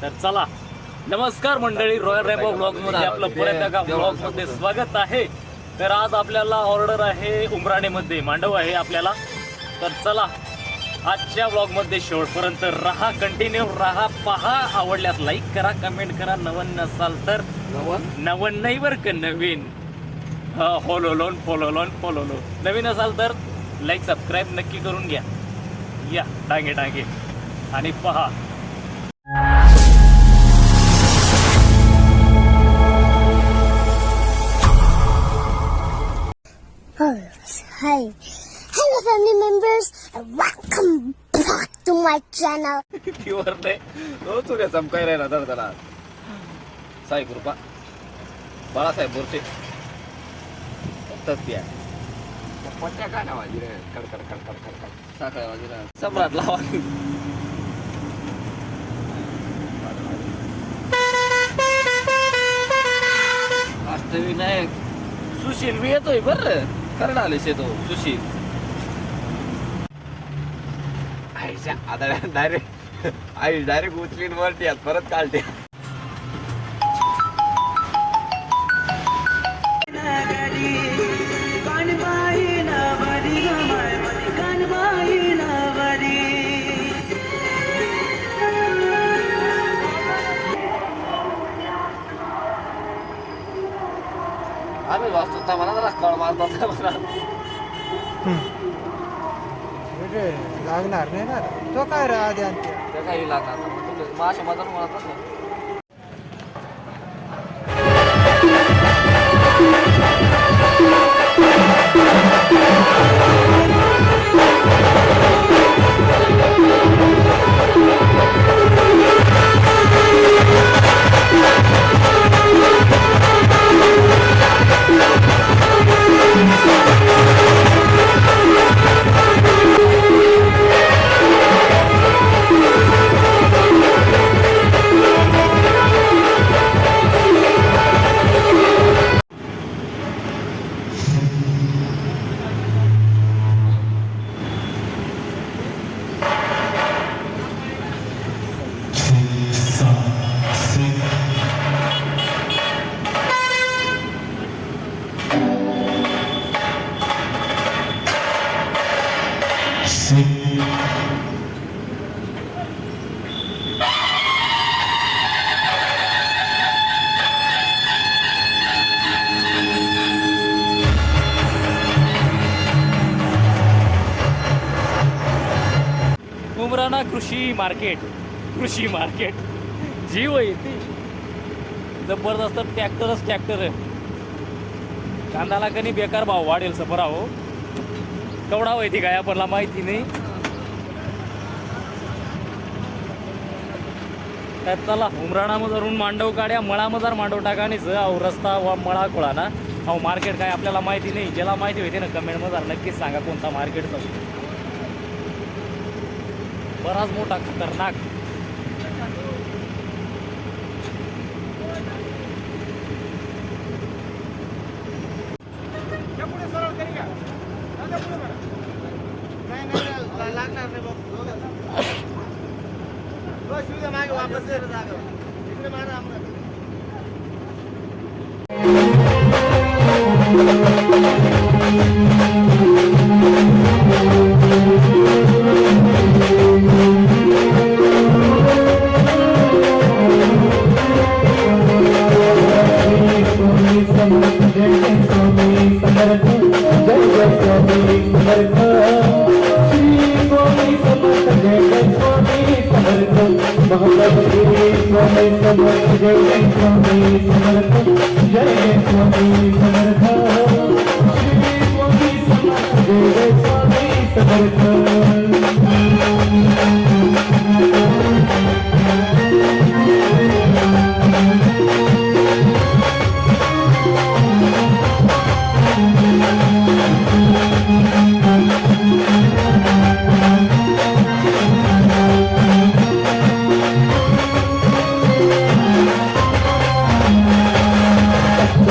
तर चला नमस्कार मंडळी रॉयल रॅपो ब्लॉगमध्ये आपलं परत एका ब्लॉगमध्ये स्वागत आहे. तर आज आपल्याला ऑर्डर आहे उमराणे मध्ये मांडव आहे आपल्याला. तर चला आजच्या ब्लॉगमध्ये शेवटपर्यंत राहा कंटिन्यू राहा पहा आवडल्यास लाईक करा कमेंट करा नवन नसाल तर नवन नाही बरं का नवीन. फॉलो लोन फॉलो लोन फॉलो लो. नवीन असाल तर लाईक सबस्क्राईब नक्की करून घ्या. या डांगे डांगे. आणि पहा Hi. Hello family members and welcome back to my channel. Pure नाही तो चुऱ्या चमकाय राहिला तर त्याला साई कृपा बाळासाहेब बोरसे तत्या पट्ट्या काय नावाजी रे कडकड कडकड कडकड साखळ्या बाजूला सम्राट लावा अष्टविनायक सुशील मी येतोय बर कर्णालेच येतो सुशील आईच्या आता डायरेक्ट आई डायरेक्ट उचलीन वरती आत परत काढते वाचतो तर म्हणा जरा कळ मारतो म्हणा रे लागणार नाही ना. तो काय रे आधी आणते काही लागणार. मग तुम्ही माझ्या म्हणत ना उमराना कृषी मार्केट कृषी मार्केट. जीव आहे ती. जबरदस्त ट्रॅक्टरच ट्रॅक्टर आहे. कांदाला कधी बेकार भाव वाढेल सफर कवडा केवढा माहिती काय आपल्याला माहिती नाही. त्यात चला उमराणामधून मांडव काढ्या मळामजार मांडव टाकानीच अहो रस्ता वा मळा खोळा ना. अहो मार्केट काय आपल्याला माहिती नाही. ज्याला माहिती होते ना कमेंटमधार नक्कीच सांगा कोणता मार्केटचा बराच मोठा खतरनाक वापस जय ख़बर जय ख़बर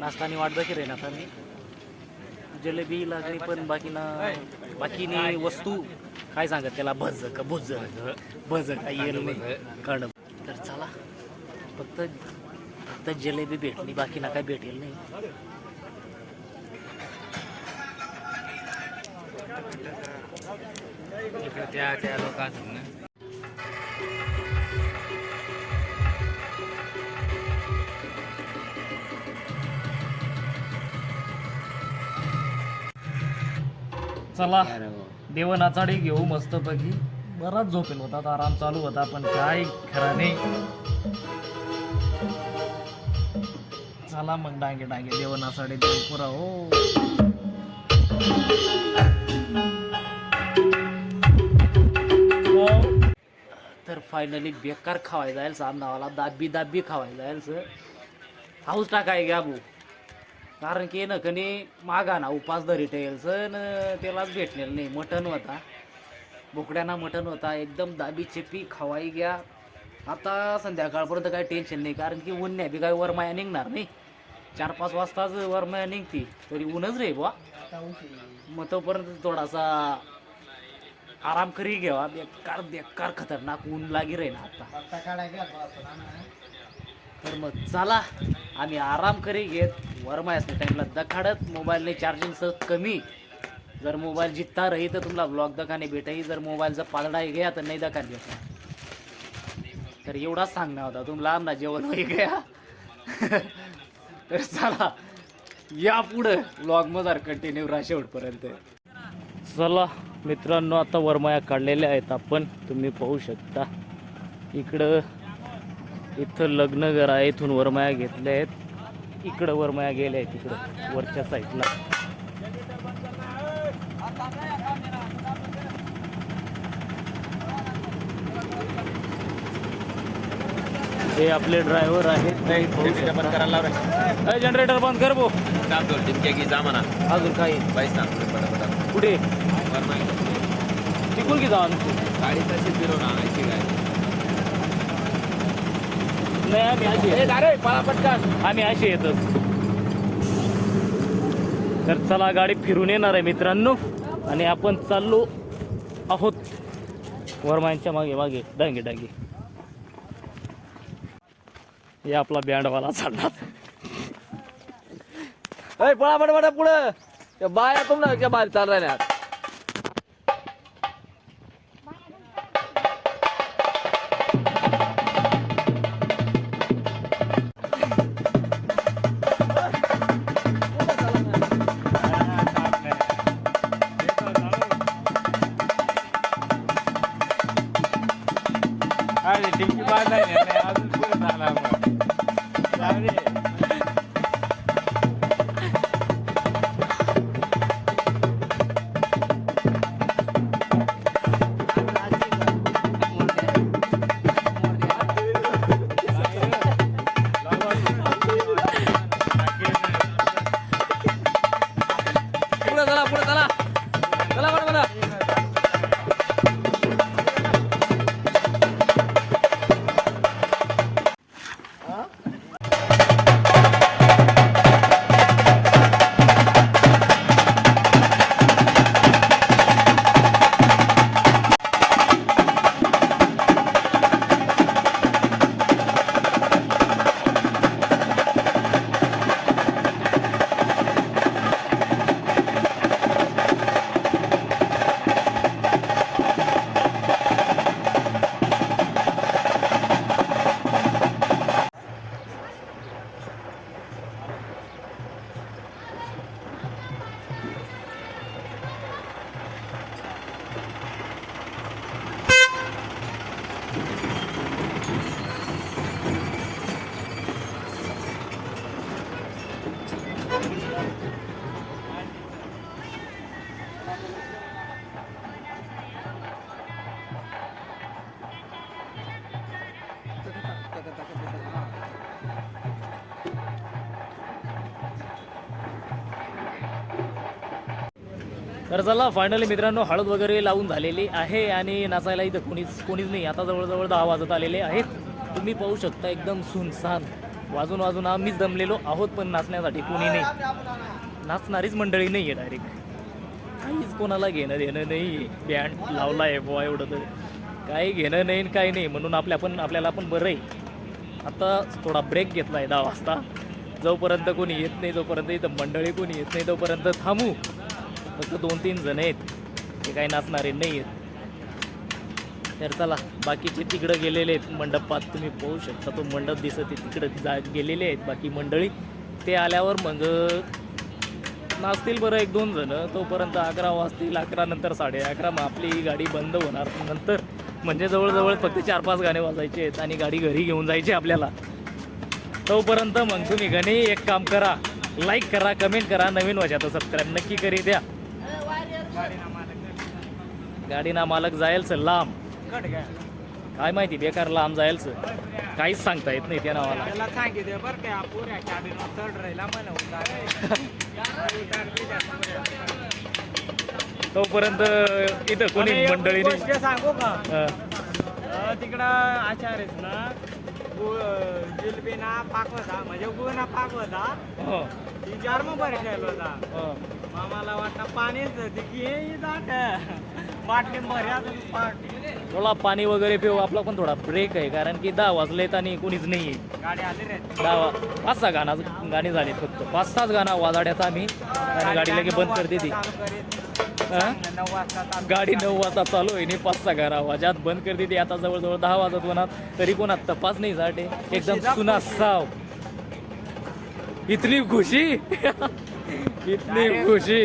नाश्तानी वाट की रे ना मी जलेबी लागली पण बाकीना बाकीनी वस्तू काय सांगत त्याला? भज का भुज? भज काय येईल नाही. तर चला. फक्त फक्त जलेबी भेटली बाकी ना काय भेटेल नाही. इकडे त्या त्या लोक चला देवन आचाडी घेऊ मस्त पैकी बराच झोपेल होता आता आराम चालू होता पण काय खरा नाही. चला मग डांगे डांगे देवन आचाडी देऊ पुरा हो. तर फायनली बेकार खावाय जाईल साम दाबी दाबी खावाय जाईल सर हाऊस टाकाय घ्या भाऊ कारण की ना मागा ना उपास धरी ठेल न त्यालाच भेटलेलं नाही. मटण होता. बोकड्यांना मटण होता. एकदम दाबी चिपी खवाई घ्या. आता संध्याकाळपर्यंत काही टेन्शन नाही. कारण की ऊन नाही बी काय वरमाया निघणार नाही. चार पाच वाजताच वरमाया निघती. तरी ऊनच रे बुवा. मग तोपर्यंत थोडासा आराम करी घ्यावा बेकार बेकार खतरनाक ऊन लागी रे ना आता तर मग चला आम्ही आराम करी घेत. वरमायस टाईमला दखाडत मोबाईलने चार्जिंग कमी. जर मोबाईल जित्ता रही तर तुम्हाला ब्लॉग दखाने भेटही. जर मोबाईलचा पालडा गया तर नाही दखान घेत तर एवढाच सांगणार होता. तुम्हाला आमना जेवण होई गया तर चला या पुढं ब्लॉगमझार कंटिन्यू राहा शेवटपर्यंत चला मित्रांनो आता वरमाया काढलेल्या आहेत आपण. तुम्ही पाहू शकता. इकडं इथं लग्न घर आहे इथून वरमाया घेतल्या आहेत. इकडं वरमाया गेल्या आहेत इकडं. वरच्या साईडला. हे आपले ड्रायव्हर आहेत. लावलं जनरेटर बंद कर भो. अजून काही कुठे? तिकून की जावा गाडी तशी फिरवून आणायची नाही आम्ही अशी अरे पळा पटकन. आम्ही असे येतच तर चला गाडी फिरून येणार आहे मित्रांनो. आणि आपण चाललो आहोत. वरमायांच्या मागे मागे. डांगे डांगे. हे आपला बँडवाला चालणार. पळा पटा पुढं. बाया तुम ना बाहेर चाल तर चला फायनली मित्रांनो हळद वगैरे लावून झालेली आहे आणि नाचायला इथं कोणीच कोणीच नाही. आता जवळजवळ दहा वाजत आलेले आहेत. तुम्ही पाहू शकता एकदम सुनसान. वाजून वाजून आम्हीच दमलेलो आहोत पण नाचण्यासाठी कोणी नाही. नाचणारीच मंडळी नाही आहे डायरेक्ट काहीच कोणाला घेणं देणं नाही. बँड लावला आहे बुवा एवढं तर. काही घेणं नाही आणि काही नाही. म्हणून आपल्या पण आपल्याला पण बरं आहे. आता थोडा ब्रेक घेतला आहे दहा वाजता. जोपर्यंत कोणी येत नाही तोपर्यंत इथं मंडळी कोणी येत नाही तोपर्यंत थांबू. फक्त दोन तीन जण आहेत. ते काही नाचणारे नाही आहेत तर चला बाकीचे तिकडं गेलेले आहेत मंडपात तुम्ही पाहू शकता. तो मंडप दिसत आहे तिकडं जा गेलेले आहेत बाकी मंडळी. ते आल्यावर मग नाचतील बरं एक दोन जण. तोपर्यंत अकरा वाजतील अकरा नंतर साडे अकरा. मग आपली गाडी बंद होणार. नंतर म्हणजे जवळजवळ फक्त चार पाच गाणे वाजायचे आहेत आणि गाडी घरी घेऊन जायची आपल्याला. तोपर्यंत मग तुम्ही गणे एक काम करा. लाईक करा कमेंट करा. नवीन वर्षात सबस्क्राईब नक्की करी द्या गाडी ना मालक जायलच लांब. काय माहिती बेकार लांब जायलच. काहीच सांगता येत नाही त्या नावाला. तोपर्यंत इथं कोणी मंडळी सांगू का? तिकडं आचार आहेत ना पाक होता म्हणजे पाक होता हो, ती जारम बरं केलं होता हो. मामाला वाटतं पाणीच दाट बाटली भर्या थोडा पाणी वगैरे पिऊ आपला पण थोडा ब्रेक आहे कारण की दहा वाजलेत आणि कोणीच नाही आहे गाडी आली रे. दहा पाच सहा गाणं गाणी झाली फक्त. पाच सहाच गाणं वाजाड्यात आम्ही आणि गाडी लगे बंद करते ती? नऊ वाजता चालू गाडी नऊ वाजता चालू आहे. पाच सहा वाजात बंद करते ती आता जवळजवळ दहा वाजत होणार तरी कोणात तपास नाही जाटे एकदम सुना साव. इतनी खुशी? इतनी खुशी.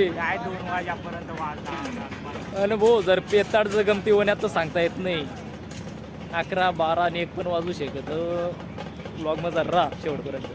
वाजता आणि भाऊ जर गमती होण्यात तर सांगता येत नाही. अकरा बारा आणि एक पण वाजू शकत. ब्लॉगमध्ये राहा शेवटपर्यंत.